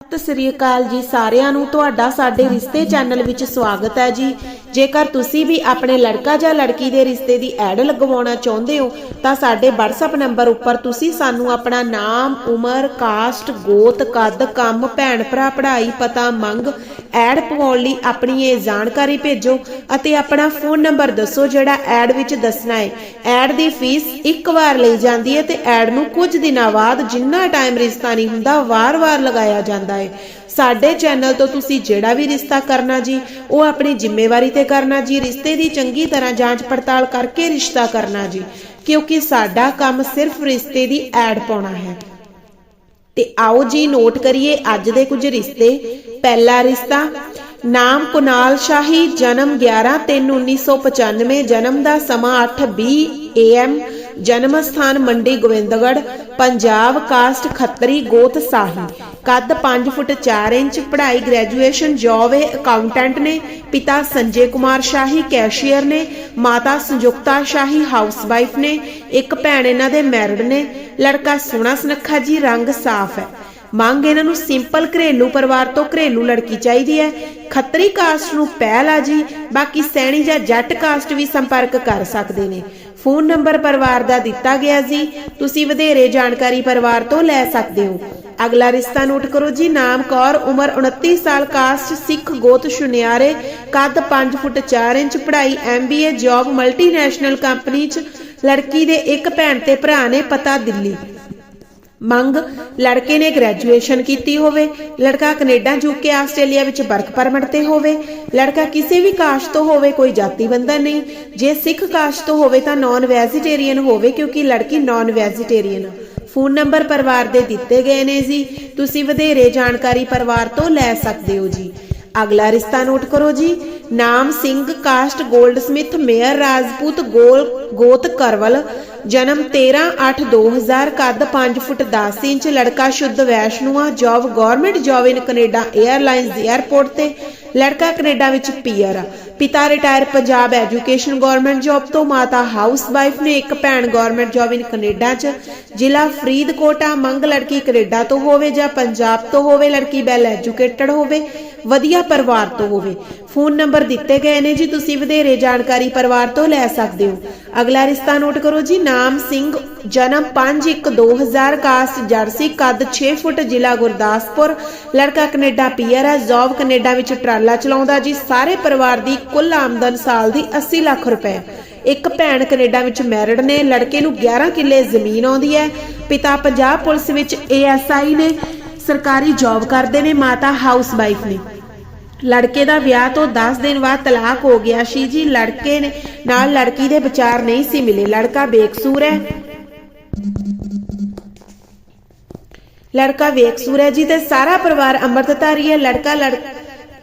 ਸਤਿ ਸ੍ਰੀ ਅਕਾਲ ਜੀ ਸਾਰਿਆਂ ਨੂੰ। ਤੁਹਾਡਾ ਸਾਡੇ ਰਿਸ਼ਤੇ ਚੈਨਲ ਵਿੱਚ ਸਵਾਗਤ ਹੈ ਜੀ। ਜੇਕਰ ਤੁਸੀਂ ਵੀ ਆਪਣੇ ਲੜਕਾ ਜਾਂ ਲੜਕੀ ਦੇ ਰਿਸ਼ਤੇ ਦੀ ਐਡ ਲਗਵਾਉਣਾ ਚਾਹੁੰਦੇ ਹੋ, ਤਾਂ ਸਾਡੇ WhatsApp ਨੰਬਰ ਉੱਪਰ ਤੁਸੀਂ ਸਾਨੂੰ ਆਪਣਾ ਨਾਮ, ਉਮਰ, ਕਾਸਟ, ਗੋਤ, ਕੱਦ, ਕੰਮ, ਭੈਣ ਭਰਾ, ਪੜ੍ਹਾਈ, ਪਤਾ, ਮੰਗ ਐਡ ਪਵਾਉਣ ਲਈ ਆਪਣੀ ਇਹ ਜਾਣਕਾਰੀ ਭੇਜੋ ਅਤੇ ਆਪਣਾ ਫੋਨ ਨੰਬਰ ਦੱਸੋ ਜਿਹੜਾ ਐਡ ਵਿੱਚ ਦੱਸਣਾ ਹੈ। ਐਡ ਦੀ ਫੀਸ ਇੱਕ ਵਾਰ ਲਈ ਜਾਂਦੀ ਹੈ ਤੇ ਐਡ ਨੂੰ ਕੁਝ ਦਿਨਾਂ ਬਾਅਦ ਜਿੰਨਾ ਟਾਈਮ ਰਿਸ਼ਤਾ ਨਹੀਂ ਹੁੰਦਾ, ਵਾਰ-ਵਾਰ ਲਗਾਇਆ ਜਾਂਦਾ ਹੈ ਸਾਡੇ ਚੈਨਲ ਤੋਂ ਤੁਸੀਂ ਜਿਹੜਾ ਵੀ ਰਿਸ਼ਤਾ ਕਰਨਾ ਜੀ, ਉਹ ਆਪਣੀ ਜ਼ਿੰਮੇਵਾਰੀ ਤੇ ਕਰਨਾ ਜੀ, ਰਿਸ਼ਤੇ ਦੀ ਚੰਗੀ ਤਰ੍ਹਾਂ ਜਾਂਚ ਪੜਤਾਲ ਕਰਕੇ ਰਿਸ਼ਤਾ ਕਰਨਾ ਜੀ। ਕਿਉਂਕਿ ਸਾਡਾ ਕੰਮ ਸਿਰਫ ਰਿਸ਼ਤੇ ਦੀ ਐਡ ਪਾਉਣਾ ਹੈ। ਤੇ ਆਓ ਜੀ ਨੋਟ ਕਰੀਏ ਅੱਜ ਦੇ ਕੁਝ ਰਿਸ਼ਤੇ। ਪਹਿਲਾ ਰਿਸ਼ਤਾ, ਨਾਮ ਕੁਨਾਲ ਸ਼ਾਹੀ, ਜਨਮ 11/3/1995 ਜਨਮ ਦਾ ਸਮਾਂ 8:20 AM ਜਨਮ ਸਥਾਨ ਮੰਡੀ ਗੋਬਿੰਦਗੜ੍ਹ, ਪੰਜਾਬ ਕਾਸਟ ਖੱਤਰੀ ਗੋਤ ਸਾਹੀ। ਕੱਦ 5 ਫੁੱਟ 4 ਇੰਚ ਪੜ੍ਹਾਈ ਗ੍ਰੈਜੂਏਸ਼ਨ ਜੌਬ ਹੈ ਅਕਾਊਂਟੈਂਟ ਨੇ, ਪਿਤਾ ਸੰਜੇ ਕੁਮਾਰ ਸ਼ਾਹੀ ਕੈਸ਼ੀਅਰ ਨੇ, ਮਾਤਾ ਸੰਯੁਕਤਾ ਸ਼ਾਹੀ ਹਾਊਸਵਾਈਫ ਨੇ, ਇੱਕ ਭੈਣ ਇਹਨਾਂ ਦੇ ਮੈਰਿਡ ਨੇ, ਲੜਕਾ ਸੋਹਣਾ ਸੁਨੱਖਾ ਜੀ, ਰੰਗ ਸਾਫ਼ ਹੈ। ਮੰਗ ਇਹਨਾਂ ਨੂੰ ਸਿੰਪਲ ਘਰੇਲੂ ਪਰਿਵਾਰ ਤੋਂ ਘਰੇਲੂ ਲੜਕੀ ਚਾਹੀਦੀ ਹੈ। ਖੱਤਰੀ ਕਾਸਟ ਨੂੰ ਪਹਿਲ ਆ ਜੀ, ਬਾਕੀ ਸੈਣੀ ਜਾਂ ਜੱਟ ਕਾਸਟ ਵੀ ਸੰਪਰਕ ਕਰ ਸਕਦੇ ਨੇ। ਫੋਨ ਨੰਬਰ ਪਰਿਵਾਰ ਦਾ ਦਿੱਤਾ ਗਿਆ ਜੀ ਤੁਸੀਂ ਵਧੇਰੇ ਜਾਣਕਾਰੀ ਪਰਿਵਾਰ ਤੋਂ ਲੈ ਸਕਦੇ ਹੋ। ਅਗਲਾ ਰਿਸ਼ਤਾ ਨੋਟ ਕਰੋ ਜੀ। ਨਾਮ ਕੌਰ, ਉਮਰ 29 ਸਾਲ, ਕਾਸਟ ਸਿੱਖ ਗੋਤ ਸ਼ੁਨਿਆਰੇ ਕੱਦ 5 ਫੁੱਟ 4 ਇੰਚ, ਪੜ੍ਹਾਈ ਐਮਬੀਏ ਜੌਬ ਮਲਟੀਨੈਸ਼ਨਲ ਕੰਪਨੀ 'ਚ। ਲੜਕੀ ਦੇ ਇੱਕ ਭੈਣ ਤੇ ਭਰਾ ਨੇ ਪਤਾ ਦਿੱਲੀ। ਮੰਗ, ਲੜਕੇ ਨੇ ਗ੍ਰੈਜੂਏਸ਼ਨ ਕੀਤੀ ਹੋਵੇ, ਲੜਕਾ ਕੈਨੇਡਾ ਯੂਕੇ ਆਸਟ੍ਰੇਲੀਆ ਵਿੱਚ ਵਰਕ ਪਰਮਿਟ ਤੇ ਹੋਵੇ, ਲੜਕਾ ਕਿਸੇ ਵੀ ਕਾਸਟ ਤੋਂ ਹੋਵੇ, ਕੋਈ ਜਾਤੀ ਬੰਧਨ ਨਹੀਂ। ਜੇ ਸਿੱਖ ਕਾਸਟ ਤੋਂ ਹੋਵੇ ਤਾਂ ਨਾਨ ਵੈਜੀਟੇਰੀਅਨ ਹੋਵੇ, ਕਿਉਂਕਿ ਲੜਕੀ ਨਾਨ ਵੈਜੀਟੇਰੀਅਨ ਫੋਨ ਨੰਬਰ ਪਰਿਵਾਰ ਦੇ ਦਿੱਤੇ ਗਏ ਨੇ ਜੀ। ਤੁਸੀਂ ਵਧੇਰੇ ਜਾਣਕਾਰੀ ਪਰਿਵਾਰ ਤੋਂ ਲੈ ਸਕਦੇ ਹੋ ਜੀ। ਅਗਲਾ ਰਿਸ਼ਤਾ ਨੋਟ ਕਰੋ ਜੀ। ਨਾਮ Singh, caste goldsmith Mair Rajput ਗੋਲ ਗੋਤ ਕਰਵਲ, ਜਨਮ 13/8/2000 ਕੱਦ 5 ਫੁੱਟ 10 ਇੰਚ, ਲੜਕਾ ਸ਼ੁੱਧ ਵੈਸ਼ਨੂਆ, job government job in Canada airlines the airport ਤੇ। ਲੜਕਾ ਕੈਨੇਡਾ ਵਿੱਚ ਪੀਆਰ ਆ। ਪਿਤਾ retire Punjab education government job ਤੋਂ, ਮਾਤਾ ਹਾਊਸ ਵਾਈਫ ਨੇ ਇੱਕ ਭੈਣ ਗਵਰਨਮੈਂਟ ਜੌਬ ਇਨ ਕੈਨੇਡਾ 'ਚ। ਜ਼ਿਲ੍ਹਾ ਫਰੀਦਕੋਟ ਆ ਮੰਗ ਲੜਕੀ ਕੈਨੇਡਾ ਤੋਂ ਹੋਵੇ ਜਾਂ ਪੰਜਾਬ ਤੋਂ ਹੋਵੇ, ਲੜਕੀ ਵੈਲ ਐਜੂਕੇਟਡ ਹੋਵੇ, ਵਧੀਆ ਪਰਿਵਾਰ ਤੋਂ ਹੋਵੇ। ਫੋਨ ਨੰਬਰ ਦਿੱਤੇ ਗਏ ਨੇ ਜੀ, ਤੁਸੀਂ ਵਧੇਰੇ ਜਾਣਕਾਰੀ ਪਰਿਵਾਰ ਤੋਂ ਲੈ ਸਕਦੇ ਹੋ। ਅਗਲਾ ਰਿਸ਼ਤਾ ਨੋਟ ਕਰੋ ਜੀ, ਨਾਮ ਸਿੰਘ, ਜਨਮ 5/1/2000 ਕਾਸਟ ਜਰਸੀ ਕੱਦ 6 ਫੁੱਟ, ਜ਼ਿਲ੍ਹਾ ਗੁਰਦਾਸਪੁਰ। ਲੜਕਾ ਕੈਨੇਡਾ ਪੀਆਰ ਹੈ, ਜੌਬ ਕੈਨੇਡਾ ਵਿੱਚ ਟਰਾਲਾ ਚਲਾਉਂਦਾ ਜੀ। ਸਾਰੇ ਪਰਿਵਾਰ ਦੀ ਕੁੱਲ ਆਮਦਨ ਸਾਲ ਦੀ 80 ਲੱਖ ਰੁਪਏ। ਇੱਕ ਭੈਣ ਕੈਨੇਡਾ ਵਿੱਚ ਮੈਰਿਡ ਨੇ, ਲੜਕੇ ਨੂੰ 11 ਕਿੱਲੇ ਜ਼ਮੀਨ ਆਉਂਦੀ ਹੈ। ਪਿਤਾ ਪੰਜਾਬ ਪੁਲਿਸ ਵਿੱਚ ਏਐਸਆਈ ਨੇ, ਸਰਕਾਰੀ ਜੌਬ ਕਰਦੇ ਨੇ, ਮਾਤਾ ਹਾਊਸ ਵਾਈਫ ਨੇ। ਲੜਕੇ ਦਾ ਵਿਆਹ ਤੋਂ 10 ਦਿਨ ਬਾਅਦ ਤਲਾਕ ਹੋ ਗਿਆ ਸੀ ਜੀ। ਲੜਕੇ ਨੇ ਨਾਲ ਲੜਕੀ ਦੇ ਵਿਚਾਰ ਨਹੀਂ ਸੀ ਮਿਲੇ। ਲੜਕਾ ਬੇਕਸੂਰ ਹੈ। ਲੜਕਾ ਬੇਕਸੂਰ ਹੈ ਜੀ ਤੇ ਸਾਰਾ ਪਰਿਵਾਰ ਅੰਮ੍ਰਿਤਧਾਰੀ ਹੈ। ਲੜਕਾ ਲੜ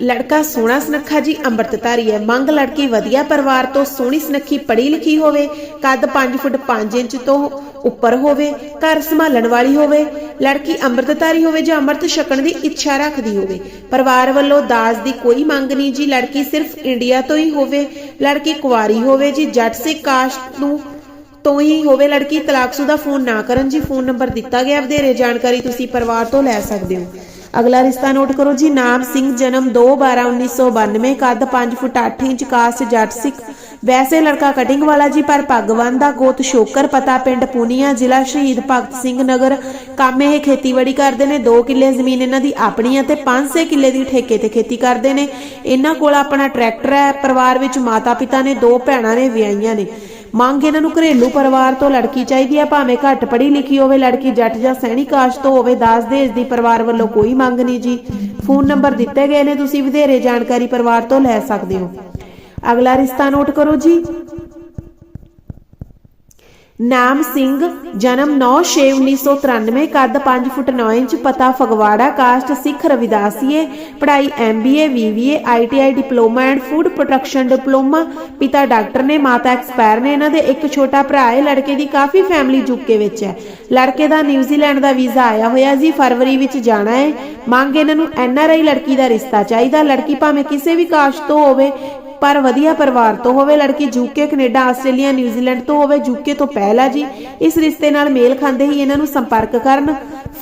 ਲੜਕਾ ਸੋਹਣਾ ਸੁਨੱਖਾ ਜੀ, ਅੰਮ੍ਰਿਤਧਾਰੀ ਹੈ। ਮੰਗ ਲੜਕੀ ਵਧੀਆ ਪਰਿਵਾਰ ਤੋਂ ਸੋਹਣੀ ਸੁਨੱਖੀ ਪੜ੍ਹੀ ਲਿਖੀ ਹੋਵੇ, ਕੱਦ 5 ਫੁੱਟ 5 ਇੰਚ ਤੋਂ ਉੱਪਰ ਹੋਵੇ, ਘਰ ਸੰਭਾਲਣ ਵਾਲੀ ਹੋਵੇ, ਲੜਕੀ ਅੰਮ੍ਰਿਤਧਾਰੀ ਹੋਵੇ ਜਾਂ ਅੰਮ੍ਰਿਤ ਛਕਣ ਦੀ ਇੱਛਾ ਰੱਖਦੀ ਹੋਵੇ। ਪਰਿਵਾਰ ਵੱਲੋਂ ਦਾਜ ਦੀ ਕੋਈ ਮੰਗ ਨਹੀਂ ਜੀ, ਲੜਕੀ ਸਿਰਫ ਇੰਡੀਆ ਤੋਂ ਹੀ ਹੋਵੇ, ਲੜਕੀ ਕੁਵਾਰੀ ਹੋਵੇ ਜੀ, ਜੱਟ ਸਿੱਖ ਕਾਸਟ ਨੂੰ ਤੋਂ ਹੀ ਹੋਵੇ, ਲੜਕੀ ਤਲਾਕਸ਼ੁਦਾ ਫੋਨ ਨਾ ਕਰਨ ਜੀ, ਫੋਨ ਨੰਬਰ ਦਿੱਤਾ ਗਿਆ, ਵਧੇਰੇ ਜਾਣਕਾਰੀ ਤੁਸੀਂ ਪਰਿਵਾਰ ਤੋਂ ਲੈ ਸਕਦੇ ਹੋ। ਅਗਲਾ ਰਿਸ਼ਤਾ ਨੋਟ ਕਰੋ ਜੀ, ਨਾਮ ਸਿੰਘ, ਜਨਮ 2/12/1992 ਕੱਦ 5 ਫੁੱਟ 8 ਇੰਚ ਕਾਸਟ ਜੱਟ ਸਿੱਖ। ਵੈਸੇ ਲੜਕਾ ਕਟਿੰਗ ਵਾਲਾ ਜੀ, ਪਰ ਭਗਵਾਨ ਦਾ ਗੋਤ ਸ਼ੋਕਰ ਪਤਾ ਪਿੰਡ ਪੂਨੀਆ, ਜ਼ਿਲ੍ਹਾ ਸ਼ਹੀਦ ਭਗਤ ਸਿੰਘ ਨਗਰ। ਕੰਮ ਇਹ ਖੇਤੀਬਾੜੀ ਕਰਦੇ ਨੇ 2 ਕਿੱਲੇ ਜ਼ਮੀਨ ਇਹਨਾਂ ਦੀ ਆਪਣੀ ਹੈ ਤੇ 5-6 ਕਿੱਲੇ ਦੀ ਠੇਕੇ ਤੇ ਖੇਤੀ ਕਰਦੇ ਨੇ। ਇਹਨਾਂ ਕੋਲ ਆਪਣਾ ਟਰੈਕਟਰ ਹੈ, ਪਰਿਵਾਰ ਵਿੱਚ ਮਾਤਾ ਪਿਤਾ ਨੇ, ਦੋ ਭੈਣਾਂ ਨੇ, ਵਿਆਹੀਆਂ ਨੇ। ਮੰਗ ਇਹਨਾਂ ਨੂੰ ਘਰੇਲੂ ਪਰਿਵਾਰ ਤੋਂ ਲੜਕੀ ਚਾਹੀਦੀ ਆ, ਭਾਵੇਂ ਘੱਟ ਪੜ੍ਹੀ ਲਿਖੀ ਹੋਵੇ, ਲੜਕੀ ਜੱਟ ਜਾਂ ਸੈਣੀ ਕਾਸ਼ ਤੋਂ ਹੋਵੇ, ਦਾਸ ਦਹੇਜ ਦੀ ਪਰਿਵਾਰ ਵੱਲੋਂ ਕੋਈ ਮੰਗ ਨਹੀਂ ਜੀ। ਫੋਨ ਨੰਬਰ ਦਿੱਤੇ ਗਏ ਨੇ, ਤੁਸੀਂ ਵਧੇਰੇ ਜਾਣਕਾਰੀ ਪਰਿਵਾਰ ਤੋਂ ਲੈ ਸਕਦੇ ਹੋ। ਅਗਲਾ ਰਿਸ਼ਤਾ ਨੋਟ ਕਰੋ ਜੀ। ਨਾਮ ਸਿੰਘ, ਜਨਮ 9/6/1993 ਕੱਦ 5 ਫੁੱਟ 9 ਇੰਚ, ਪਤਾ ਫਗਵਾੜਾ, ਕਾਸਟ ਸਿੱਖ ਰਵਿਦਾਸੀਏ, ਪੜ੍ਹਾਈ MBA BBA ITI diploma and food production diploma. ਪਿਤਾ ਡਾਕਟਰ ਨੇ, ਮਾਤਾ ਐਕਸਪਾਇਰ ਨੇ ਇਹਨਾਂ ਦੇ ਇੱਕ ਛੋਟਾ ਭਰਾ ਹੈ, ਲੜਕੇ ਦੀ ਕਾਫੀ ਫੈਮਿਲੀ ਯੂਕੇ ਵਿੱਚ ਹੈ। ਲੜਕੇ ਦਾ ਨਿਊਜ਼ੀਲੈਂਡ ਦਾ ਵੀਜ਼ਾ ਆਇਆ ਹੋਇਆ ਜੀ, ਫਰਵਰੀ ਵਿੱਚ ਜਾਣਾ ਹੈ। ਮੰਗ ਇਹਨਾਂ ਨੂੰ ਐਨਆਰਆਈ ਲੜਕੀ ਦਾ ਰਿਸ਼ਤਾ ਚਾਹੀਦਾ। ਲੜਕੀ ਭਾਵੇਂ ਕਿਸੇ ਵੀ ਕਾਸਟ ਤੋਂ ਹੋਵੇ ਪਰ ਵਧੀਆ ਪਰਿਵਾਰ ਤੋਂ ਹੋਵੇ, ਲੜਕੀ ਯੂਕੇ ਕੈਨੇਡਾ, ਆਸਟ੍ਰੇਲੀਆ ਨਿਊਜ਼ੀਲੈਂਡ ਤੋਂ ਹੋਵੇ ਯੂਕੇ ਤੋਂ ਪਹਿਲਾ ਜੀ, ਇਸ ਰਿਸ਼ਤੇ ਨਾਲ ਮੇਲ ਖਾਂਦੇ ਹੀ ਇਹਨਾਂ ਨੂੰ ਸੰਪਰਕ ਕਰਨ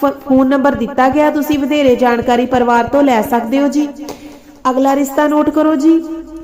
ਫੋਨ ਨੰਬਰ ਦਿੱਤਾ ਗਿਆ। ਤੁਸੀਂ ਵਧੇਰੇ ਜਾਣਕਾਰੀ ਪਰਿਵਾਰ ਤੋਂ ਲੈ ਸਕਦੇ ਹੋ ਜੀ। ਅਗਲਾ ਰਿਸ਼ਤਾ ਨੋਟ ਕਰੋ ਜੀ।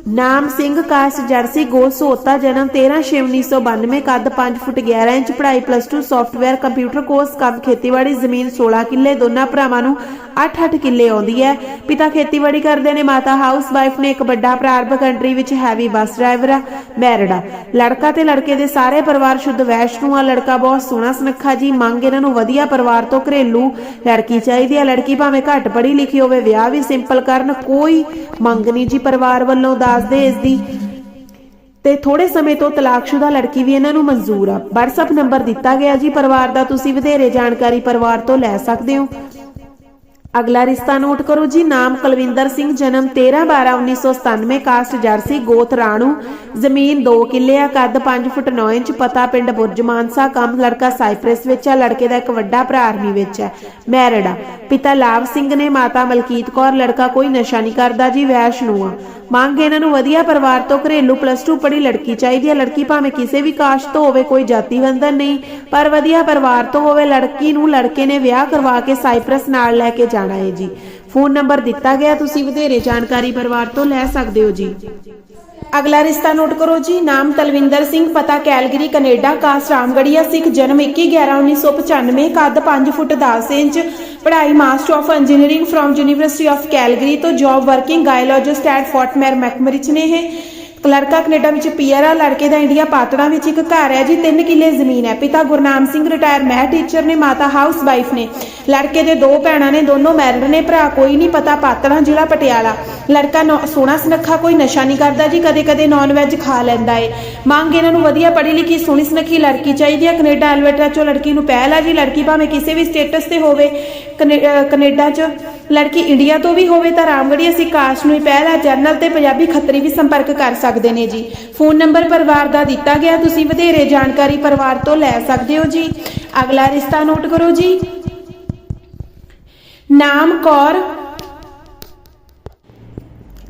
ਨਾਮ ਸਿੰਘ ਕਾਸ ਜਰਸੀ ਗੋਲ ਸੋਤਾ ਜਨਮ 13/6/1992 ਕੱਦ 5 ਫੁੱਟ 11 ਇੰਚ, ਪੜ੍ਹਾਈ ਪਲੱਸ 2 ਸੌਫਟਵੇਅਰ ਕੰਪਿਊਟਰ ਕੋਰਸ ਕੰਮ ਖੇਤੀਬਾੜੀ, ਜ਼ਮੀਨ 16 ਕਿੱਲੇ, ਦੋਨਾਂ ਭਰਾਵਾਂ ਨੂੰ 8-8 ਕਿੱਲੇ ਆਉਂਦੀ ਹੈ। ਪਿਤਾ ਖੇਤੀਬਾੜੀ ਕਰਦੇ ਨੇ, ਮਾਤਾ ਹਾਊਸ ਵਾਈਫ ਨੇ ਇੱਕ ਵੱਡਾ ਭਰਾ ਅਰਬ ਕੰਟਰੀ ਵਿੱਚ ਹੈਵੀ ਬੱਸ ਡਰਾਈਵਰ ਆ ਮੈਰਿਡ ਆ। ਲੜਕਾ ਤੇ ਲੜਕੇ ਦੇ ਸਾਰੇ ਪਰਿਵਾਰ ਸ਼ੁੱਧ ਵੈਸ਼ਨੂ ਆ, ਲੜਕਾ ਬਹੁਤ ਸੋਹਣਾ ਸੁਨੱਖਾ ਜੀ, ਮੰਗ ਇਹਨਾਂ ਨੂੰ ਵਧੀਆ ਪਰਿਵਾਰ ਤੋਂ ਘਰੇਲੂ ਲੜਕੀ ਚਾਹੀਦੀ ਆ ਲੜਕੀ ਭਾਵੇਂ ਘੱਟ ਪੜ੍ਹੀ ਲਿਖੀ ਹੋਵੇ, ਵਿਆਹ ਵੀ ਸਿੰਪਲ ਕਰਨ, ਕੋਈ ਮੰਗ ਨਹੀਂ ਜੀ ਪਰਿਵਾਰ ਵੱਲੋਂ ਦਾ ਦੇ ਇਸ ਦੀ। ਤੇ ਥੋੜੇ ਸਮੇਂ ਤੋਂ ਤਲਾਕਸ਼ੁਦਾ ਲੜਕੀ ਵੀ ਇਹਨਾਂ ਨੂੰ ਮਨਜ਼ੂਰ ਆ। WhatsApp ਨੰਬਰ ਦਿੱਤਾ ਗਿਆ ਜੀ, ਪਰਿਵਾਰ ਦਾ ਤੁਸੀਂ ਵਧੇਰੇ ਜਾਣਕਾਰੀ ਪਰਿਵਾਰ ਤੋਂ ਲੈ ਸਕਦੇ ਹੋ। ਅਗਲਾ ਰਿਸ਼ਤਾ ਨੋਟ ਕਰੋ ਜੀ, ਨਾਮ ਕੁਲਵਿੰਦਰ ਸਿੰਘ, ਜਨਮ 13/12/1997 ਕਾਸਟ ਜਰਸੀ, ਗੋਤ ਰਾਣੂ, ਜ਼ਮੀਨ 2 ਕਿੱਲੇ ਆ, ਕੱਦ 5 ਫੁੱਟ 9 ਇੰਚ, ਪਤਾ ਪਿੰਡ ਬੁਰਜ ਮਾਨਸਾ, ਕੰਮ ਲੜਕਾ ਸਾਈਪ੍ਰੈਸ ਵਿੱਚ ਆ, ਲੜਕੇ ਦਾ ਇੱਕ ਵੱਡਾ ਭਰਾ ਆਰਮੀ ਵਿੱਚ ਹੈ ਮੈਰਿਡ ਆ। ਪਿਤਾ ਲਾਭ ਸਿੰਘ ਨੇ, ਮਾਤਾ ਮਲਕੀਤ ਕੌਰ, ਲੜਕਾ ਕੋਈ ਨਸ਼ਾ ਨਹੀਂ ਕਰਦਾ ਜੀ, ਵੈਸ਼ਨੂ ਆ। ਮੰਗ ਇਹਨਾਂ ਨੂੰ ਵਧੀਆ ਪਰਿਵਾਰ ਤੋਂ ਘਰੇਲੂ ਪਲੱਸ 2 ਪੜ੍ਹੀ ਲੜਕੀ ਚਾਹੀਦੀ ਹੈ ਲੜਕੀ ਭਾਵੇਂ ਕਿਸੇ ਵੀ ਕਾਸਟ ਤੋਂ ਹੋਵੇ, ਕੋਈ ਜਾਤੀ ਬੰਧਨ ਨਹੀਂ, ਪਰ ਵਧੀਆ ਪਰਿਵਾਰ ਤੋਂ ਹੋਵੇ, ਲੜਕੀ ਨੂੰ ਲੜਕੇ ਨੇ ਵਿਆਹ ਕਰਵਾ ਕੇ ਸਾਈਪ੍ਰਸ ਨਾਲ ਲੈ ਕੇ ਜਾਣਾ। ਹੈ ਜੀ। ਫੋਨ ਨੰਬਰ ਦਿੱਤਾ ਗਿਆ, ਤੁਸੀਂ ਵਧੇਰੇ ਜਾਣਕਾਰੀ ਪਰਿਵਾਰ ਤੋਂ ਲੈ ਸਕਦੇ ਹੋ ਜੀ। ਅਗਲਾ ਰਿਸ਼ਤਾ ਨੋਟ ਕਰੋ ਜੀ, ਨਾਮ ਤਲਵਿੰਦਰ ਸਿੰਘ, ਪਤਾ Calgary, Canada, caste Ramgarhia Sikh, ਜਨਮ 21/11/1995 ਕੱਦ 5 ਫੁੱਟ 10 ਇੰਚ, ਪੜ੍ਹਾਈ master of engineering from university of Calgary ਤੋਂ job working geologist at Fort ਮੈਰ McMurray ਨੇ ਇਹ। ਲੜਕਾ ਕੈਨੇਡਾ ਵਿੱਚ ਪੀਆਰ ਆ ਲੜਕੇ ਦਾ ਇੰਡੀਆ ਪਾਤੜਾ ਵਿੱਚ ਇੱਕ ਘਰ ਹੈ ਜੀ 3 ਕਿੱਲੇ ਜ਼ਮੀਨ ਹੈ। ਪਿਤਾ ਗੁਰਨਾਮ ਸਿੰਘ, ਰਿਟਾਇਰ ਮਹਿ ਟੀਚਰ ਨੇ, ਮਾਤਾ ਹਾਊਸ ਵਾਈਫ ਨੇ। ਲੜਕੇ ਦੇ ਦੋ ਭੈਣਾਂ ਨੇ, ਦੋਨੋਂ ਮੈਰਿਡ ਨੇ। ਭਰਾ ਕੋਈ ਨਹੀਂ ਪਤਾ, ਪਾਤੜਾ ਜ਼ਿਲ੍ਹਾ ਪਟਿਆਲਾ। ਲੜਕਾ ਨੌ- ਸੋਹਣਾ ਸੁਨੱਖਾ, ਕੋਈ ਨਸ਼ਾ ਨਹੀਂ ਕਰਦਾ ਜੀ ਕਦੇ ਕਦੇ ਨਾਨ ਵੈਜ ਖਾ ਲੈਂਦਾ ਏ। ਮੰਗ ਇਹਨਾਂ ਨੂੰ ਵਧੀਆ ਪੜ੍ਹੀ ਲਿਖੀ ਸੋਹਣੀ ਸੁਨੱਖੀ ਲੜਕੀ ਚਾਹੀਦੀ ਹੈ। ਕੈਨੇਡਾ ਐਲਵੇਟਰਾ ਚੋਂ ਲੜਕੀ ਨੂੰ ਪਹਿਲ ਆ ਜੀ। ਲੜਕੀ ਭਾਵੇਂ ਕਿਸੇ ਵੀ ਸਟੇਟਸ ਤੇ ਹੋਵੇ, ਕਨੇ- ਅਹ ਕੈਨੇਡਾ 'ਚ ਲੜਕੀ ਇੰਡੀਆ ਤੋਂ ਵੀ ਹੋਵੇ ਤਾਂ ਰਾਮਗੜੀ ਅਸੀਂ ਨੂੰ ਹੀ ਪਹਿਲ ਜਰਨਲ ਤੇ ਪੰਜਾਬੀ ਖੱਤਰੀ ਵੀ ਸੰਪਰਕ ਕਰ ਸਕਦੇ ਨੇ ਜੀ। ਫੋਨ ਨੰਬਰ ਪਰਿਵਾਰ ਦਾ ਦਿੱਤਾ ਗਿਆ, ਤੁਸੀਂ ਵਧੇਰੇ ਜਾਣਕਾਰੀ ਪਰਿਵਾਰ ਤੋਂ ਲੈ ਸਕਦੇ ਹੋ ਜੀ। ਅਗਲਾ ਰਿਸ਼ਤਾ ਨੋਟ ਕਰੋ ਜੀ। ਨਾਮ ਕੌਰ।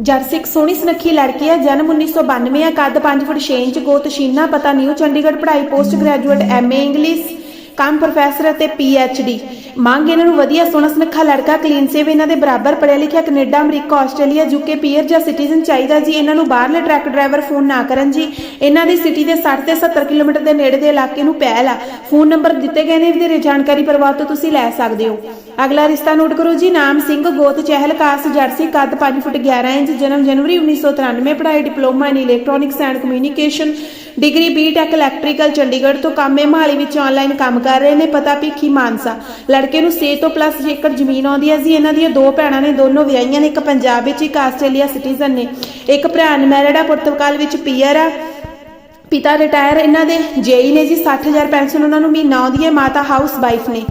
ਜਰਸਿਕ ਸੋਹਣੀ ਸੁਨੱਖੀ ਲੜਕੀ ਹੈ, ਜਨਮ 1992 ਹੈ ਕੱਦ 5 ਫੁੱਟ 6 ਇੰਚ, ਗੋਤ ਸ਼ੀਨਾ ਪਤਾ ਨਿਊ ਚੰਡੀਗੜ੍ਹ, ਪੜ੍ਹਾਈ ਪੋਸਟ ਗ੍ਰੈਜੂਏਟ ਐਮਏ ਇੰਗਲਿਸ਼। ਕੰਮ ਪ੍ਰੋਫੈਸਰ ਅਤੇ ਡੀ ਮੰਗ ਇਹਨਾਂ ਨੂੰ ਵਧੀਆ ਸੋਹਣਾ ਸੁਨੱਖਾ ਲੜਕਾ ਕਲੀਨ ਸੇਵ ਇਹਨਾਂ ਦੇ ਬਰਾਬਰ ਪੜ੍ਹਿਆ ਲਿਖਿਆ Canada, America, Australia UK PR ਜਾਂ ਸਿਟੀਜ਼ਨ ਚਾਹੀਦਾ ਜੀ। ਇਹਨਾਂ ਨੂੰ ਬਾਹਰਲੇ ਟਰੱਕ ਡਰਾਈਵਰ ਫੋਨ ਨਾ ਕਰਨ ਜੀ। ਇਹਨਾਂ ਦੀ ਸਿਟੀ ਦੇ 60 ਤੇ 70 ਕਿਲੋਮੀਟਰ ਦੇ ਨੇੜੇ ਦੇ ਇਲਾਕੇ ਨੂੰ ਪਹਿਲ ਆ। ਫੋਨ ਨੰਬਰ ਦਿੱਤੇ ਗਏ ਨੇ ਵਧੇਰੇ ਜਾਣਕਾਰੀ ਪਰਿਵਾਰ ਤੋਂ ਤੁਸੀਂ ਲੈ ਸਕਦੇ ਹੋ। ਅਗਲਾ ਰਿਸ਼ਤਾ ਨੋਟ ਕਰੋ ਜੀ। ਨਾਮ ਸਿੰਘ, ਗੋਤ, ਚਹਿਲ, ਕਾਸ, ਜਰਸੀ, ਕੱਦ 5 ਫੁੱਟ 11 ਇੰਚ, ਜਨਮ ਜਨਵਰੀ 1993 ਪੜ੍ਹਾਈ diploma in electronics and communication degree BTech electrical Chandigarh ਤੋਂ ਕਾਮੇ ਮਹਾਲੀ ਵਿੱਚ ਆਨਲਾਈਨ ਕੰਮ ਕਰ ਰਹੇ ਨੇ, ਪਤਾ ਭਿੱਖੀ ਮਾਨਸਾ। ਲੜਕੇ ਨੂੰ 6 ਤੋਂ ਪਲੱਸ ਏਕੜ ਜ਼ਮੀਨ ਆਉਂਦੀ ਹੈ ਜੀ, ਇਹਨਾਂ ਦੀਆਂ ਦੋ ਭੈਣਾਂ ਨੇ, ਦੋਨੋਂ ਵਿਆਹੀਆਂ ਨੇ, ਇੱਕ ਪੰਜਾਬ ਵਿੱਚ, ਇੱਕ ਆਸਟ੍ਰੇਲੀਆ ਸਿਟੀਜ਼ਨ ਨੇ। ਇੱਕ ਭਰਾ ਅਨਮੈਰਿਡ ਆ ਪੁਰਤਗਾਲ ਵਿੱਚ ਪੀਅਰ ਆ। ਪਿਤਾ ਰਿਟਾਇਰ ਇਹਨਾਂ ਦੇ ਜੇਈ ਨੇ ਜੀ 60000 ਪੈਨਸ਼ਨ ਉਹਨਾਂ ਨੂੰ ਮਹੀਨਾ ਆਉਂਦੀ ਹੈ ਮਾਤਾ ਹਾਊਸ ਵਾਈਫ ਨੇ।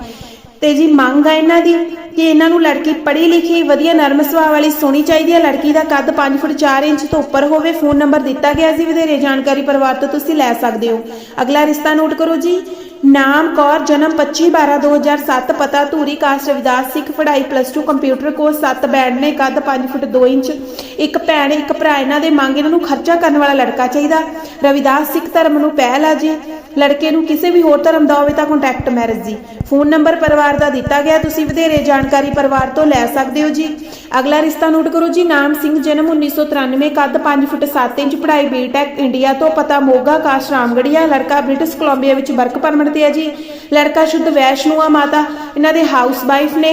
ਤੇ ਜੀ, ਮੰਗ ਆ ਇਹਨਾਂ ਦੀ ਕਿ ਇਹਨਾਂ ਨੂੰ ਲੜਕੀ ਪੜ੍ਹੀ ਲਿਖੀ, ਵਧੀਆ ਨਰਮ ਸੁਭਾਅ ਵਾਲੀ, ਸੋਹਣੀ ਚਾਹੀਦੀ ਹੈ ਲੜਕੀ ਦਾ ਕੱਦ 5 ਫੁੱਟ 4 ਇੰਚ ਤੋਂ ਉੱਪਰ ਹੋਵੇ ਫੋਨ ਨੰਬਰ ਦਿੱਤਾ ਗਿਆ ਸੀ, ਵਧੇਰੇ ਜਾਣਕਾਰੀ ਪਰਿਵਾਰ ਤੋਂ ਤੁਸੀਂ ਲੈ ਸਕਦੇ ਹੋ। ਅਗਲਾ ਰਿਸ਼ਤਾ ਨੋਟ ਕਰੋ ਜੀ। ਨਾਮ ਕੌਰ, ਜਨਮ 25/12/2007 ਪਤਾ ਧੂਰੀ, ਕਾਸਟ ਰਵਿਦਾਸ ਸਿੱਖ, ਪੜ੍ਹਾਈ ਪਲੱਸ 2 ਕੰਪਿਊਟਰ ਕੋਰਸ 7 ਬੈਂਡ ਨੇ, ਕੱਦ 5 ਫੁੱਟ 2 ਇੰਚ, ਇੱਕ ਭੈਣ, ਇੱਕ ਭਰਾ, ਇਹਨਾਂ ਦੇ ਮੰਗ ਇਹਨਾਂ ਨੂੰ ਖਰਚਾ ਕਰਨ ਵਾਲਾ ਲੜਕਾ ਚਾਹੀਦਾ। ਰਵਿਦਾਸ ਸਿੱਖ ਧਰਮ ਨੂੰ ਪਹਿਲ ਆ ਜੀ। ਲੜਕੇ ਨੂੰ ਕਿਸੇ ਵੀ ਹੋਰ ਧਰਮ ਦਾ ਹੋਵੇ ਤਾਂ ਕੰਟੈਕਟ ਮੈਰਿਜ ਜੀ। ਫੋਨ ਨੰਬਰ ਪਰਿਵਾਰ ਦਾ ਦਿੱਤਾ ਗਿਆ, ਤੁਸੀਂ ਵਧੇਰੇ ਜਾਣਕਾਰੀ ਪਰਿਵਾਰ ਤੋਂ ਲੈ ਸਕਦੇ ਹੋ ਜੀ। ਅਗਲਾ ਰਿਸ਼ਤਾ ਨੋਟ ਕਰੋ ਜੀ, ਨਾਮ ਸਿੰਘ, ਜਨਮ 1993 ਕੱਦ 5 ਫੁੱਟ 7 ਇੰਚ, ਪੜ੍ਹਾਈ ਬੀਟੈਕ ਇੰਡੀਆ ਤੋਂ ਪਤਾ ਮੋਗਾ, ਕਾਸ਼ ਰਾਮਗੜੀਆ ਲੜਕਾ ਬ੍ਰਿਟਿਸ਼ ਕੋਲੰਬੀਆ ਵਿੱਚ ਵਰਕ ਪਰਮਿਟ ਤੇ ਹੈ ਜੀ। ਲੜਕਾ ਸ਼ੁੱਧ ਵੈਸ਼ਨੂ ਆ ਮਾਤਾ, ਇਹਨਾਂ ਦੇ ਹਾਊਸ ਵਾਈਫ ਨੇ।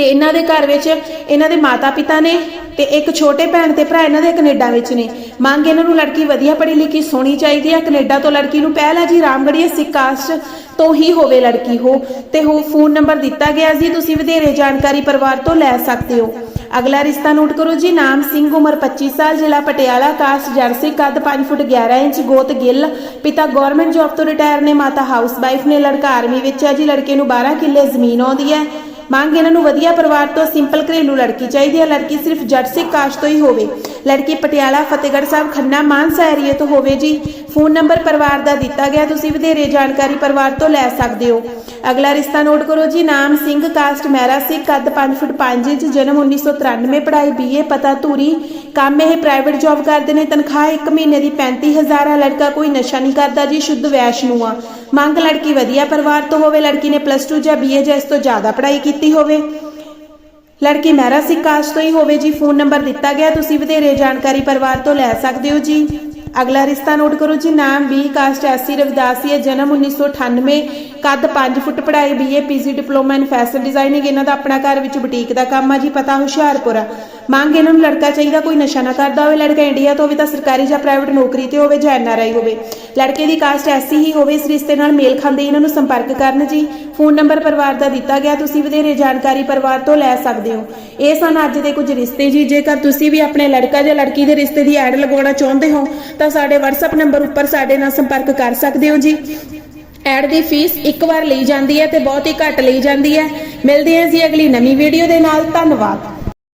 ਤੇ ਇਹਨਾਂ ਦੇ ਘਰ ਵਿੱਚ ਇਹਨਾਂ ਦੇ ਮਾਤਾ ਪਿਤਾ ਨੇ ਤੇ ਇੱਕ ਛੋਟੇ ਭੈਣ ਤੇ ਭਰਾ ਇਹਨਾਂ ਦੇ ਕੈਨੇਡਾ ਵਿੱਚ ਨੇ। ਮੰਗ ਇਹਨਾਂ ਨੂੰ ਲੜਕੀ ਵਧੀਆ ਪੜ੍ਹੀ ਲਿਖੀ ਸੋਹਣੀ ਚਾਹੀਦੀ ਹੈ ਕੈਨੇਡਾ ਤੋਂ ਲੜਕੀ ਨੂੰ ਪਹਿਲਾ ਜੀ ਰਾਮਗੜੀਆ ਸਿੱਖ ਕਾਸਟ ਤੋਂ ਹੀ ਹੋਵੇ ਲੜਕੀ ਹੋ ਤੇ ਹੋ ਫੋਨ ਨੰਬਰ ਦਿੱਤਾ ਗਿਆ ਜੀ, ਤੁਸੀਂ ਵਧੇਰੇ ਜਾਣਕਾਰੀ ਪਰਿਵਾਰ ਤੋਂ ਲੈ ਸਕਦੇ ਹੋ। ਅਗਲਾ ਰਿਸ਼ਤਾ ਨੋਟ ਕਰੋ ਜੀ, ਨਾਮ ਸਿੰਘ, ਉਮਰ 25 ਸਾਲ, ਜ਼ਿਲ੍ਹਾ ਪਟਿਆਲਾ ਕਾਸਟ ਜਰਸੀ, ਕੱਦ 5 ਫੁੱਟ 11 ਇੰਚ, ਗੋਤ ਗਿੱਲ। ਪਿਤਾ ਗਵਰਨਮੈਂਟ ਜੌਬ ਤੋਂ ਰਿਟਾਇਰ ਨੇ, ਮਾਤਾ ਹਾਊਸ ਵਾਈਫ ਨੇ, ਲੜਕਾ ਆਰਮੀ ਵਿੱਚ ਹੈ ਜੀ, ਲੜਕੇ ਨੂੰ 12 ਕਿੱਲੇ ਜ਼ਮੀਨ ਆਉਂਦੀ ਹੈ। ਮੰਗ ਇਹਨਾਂ ਨੂੰ ਵਧੀਆ ਪਰਿਵਾਰ ਤੋਂ ਸਿੰਪਲ ਘਰੇਲੂ ਲੜਕੀ ਚਾਹੀਦੀ ਹੈ। ਲੜਕੀ ਸਿਰਫ ਜੱਟ ਸਿੱਖ ਕਾਸਟ ਤੋਂ ਹੀ ਹੋਵੇ। ਲੜਕੀ ਪਟਿਆਲਾ, ਫਤਿਹਗੜ੍ਹ ਸਾਹਿਬ, ਖੰਨਾ, ਮਾਨਸਾ ਏਰੀਏ ਤੋਂ ਹੋਵੇ ਜੀ। ਫੋਨ ਨੰਬਰ ਪਰਿਵਾਰ ਦਾ ਦਿੱਤਾ ਗਿਆ। ਤੁਸੀਂ ਵਧੇਰੇ ਜਾਣਕਾਰੀ ਪਰਿਵਾਰ ਤੋਂ ਲੈ ਸਕਦੇ ਹੋ। ਅਗਲਾ ਰਿਸ਼ਤਾ ਨੋਟ ਕਰੋ ਜੀ। ਨਾਮ ਸਿੰਘ, ਕਾਸਟ ਮਹਿਰਾ ਸਿੱਖ, ਕੱਦ 5 ਫੁੱਟ 5 ਇੰਚ, ਜਨਮ 1993 ਪੜ੍ਹਾਈ ਬੀਏ ਪਤਾ ਧੂਰੀ। ਕੰਮ ਇਹ ਪ੍ਰਾਈਵੇਟ ਜੌਬ ਕਰਦੇ ਨੇ। ਤਨਖਾਹ 1 ਮਹੀਨੇ ਦੀ 35000 ਆ। ਲੜਕਾ ਕੋਈ ਨਸ਼ਾ ਨਹੀਂ ਕਰਦਾ ਜੀ, ਸ਼ੁੱਧ ਵੈਸ਼ਨੂ ਆ। ਮੰਗ ਲੜਕੀ ਵਧੀਆ ਪਰਿਵਾਰ ਤੋਂ ਹੋਵੇ, ਲੜਕੀ ਨੇ ਪਲੱਸ 2 ਜਾਂ ਬੀਏ ਜਾਂ ਇਸ ਤੋਂ ਜ਼ਿਆਦਾ ਪੜ੍ਹਾਈ ਕੀਤੀ ਹੋਵੇ। ਲੜਕੀ ਮਹਿਰਾ ਸਿੱਖ ਕਾਸਟ ਤੋਂ ਹੀ ਹੋਵੇ ਜੀ ਫੋਨ ਨੰਬਰ ਦਿੱਤਾ ਗਿਆ, ਤੁਸੀਂ ਵਧੇਰੇ ਜਾਣਕਾਰੀ ਪਰਿਵਾਰ ਤੋਂ ਲੈ ਸਕਦੇ ਹੋ ਜੀ। ਅਗਲਾ ਰਿਸ਼ਤਾ ਨੋਟ ਕਰੋ ਜੀ, ਨਾਮ ਬੀ ਕਾਸਟ ਅਸੀਂ ਰਵਿਦਾਸੀ ਹੈ ਜਨਮ 1998 ਕੱਦ 5 ਫੁੱਟ ਪੜ੍ਹਾਈ BA PG diploma in fashion designing ਇਹਨਾਂ ਦਾ ਆਪਣਾ ਘਰ ਵਿੱਚ ਬੁਟੀਕ ਦਾ ਕੰਮ ਆ ਜੀ, ਪਤਾ ਹੁਸ਼ਿਆਰਪੁਰ। ਆ ਮੰਗ ਇਹਨਾਂ ਨੂੰ ਲੜਕਾ ਚਾਹੀਦਾ, ਕੋਈ ਨਸ਼ਾ ਨਾ ਕਰਦਾ ਹੋਵੇ, ਲੜਕਾ ਇੰਡੀਆ ਤੋਂ ਹੋਵੇ ਤਾਂ ਸਰਕਾਰੀ ਜਾਂ ਪ੍ਰਾਈਵੇਟ ਨੌਕਰੀ ਤੇ ਹੋਵੇ ਜਾਂ ਐਨਆਰਆਈ ਹੋਵੇ। ਲੜਕੇ ਦੀ ਕਾਸਟ ਐਸੀ ਹੀ ਹੋਵੇ, ਇਸ ਰਿਸ਼ਤੇ ਨਾਲ ਮੇਲ ਖਾਂਦੇ ਇਹਨਾਂ ਨੂੰ ਸੰਪਰਕ ਕਰਨ ਜੀ। ਫੋਨ ਨੰਬਰ ਪਰਿਵਾਰ ਦਾ ਦਿੱਤਾ ਗਿਆ, ਤੁਸੀਂ ਵਧੇਰੇ ਜਾਣਕਾਰੀ ਪਰਿਵਾਰ ਤੋਂ ਲੈ ਸਕਦੇ ਹੋ। ਇਹ ਸਨ ਅੱਜ ਦੇ ਕੁਝ ਰਿਸ਼ਤੇ ਜੀ, ਜੇਕਰ ਤੁਸੀਂ ਵੀ ਆਪਣੇ ਲੜਕਾ ਜਾਂ ਲੜਕੀ ਦੇ ਰਿਸ਼ਤੇ ਦੀ ਐਡ ਲਗਾਉਣਾ ਚਾਹੁੰਦੇ ਹੋ, ਤਾਂ ਸਾਡੇ WhatsApp ਨੰਬਰ ਉੱਪਰ ਸਾਡੇ ਨਾਲ ਸੰਪਰਕ ਕਰ ਸਕਦੇ ਹੋ ਜੀ। ਐਡ ਦੀ ਫੀਸ ਇੱਕ ਵਾਰ ਲਈ ਜਾਂਦੀ ਹੈ ਤੇ ਬਹੁਤ ਹੀ ਘੱਟ ਲਈ ਜਾਂਦੀ ਹੈ। ਮਿਲਦੇ ਹਾਂ ਜੀ ਅਗਲੀ ਨਵੀਂ ਵੀਡੀਓ ਦੇ ਨਾਲ। ਧੰਨਵਾਦ।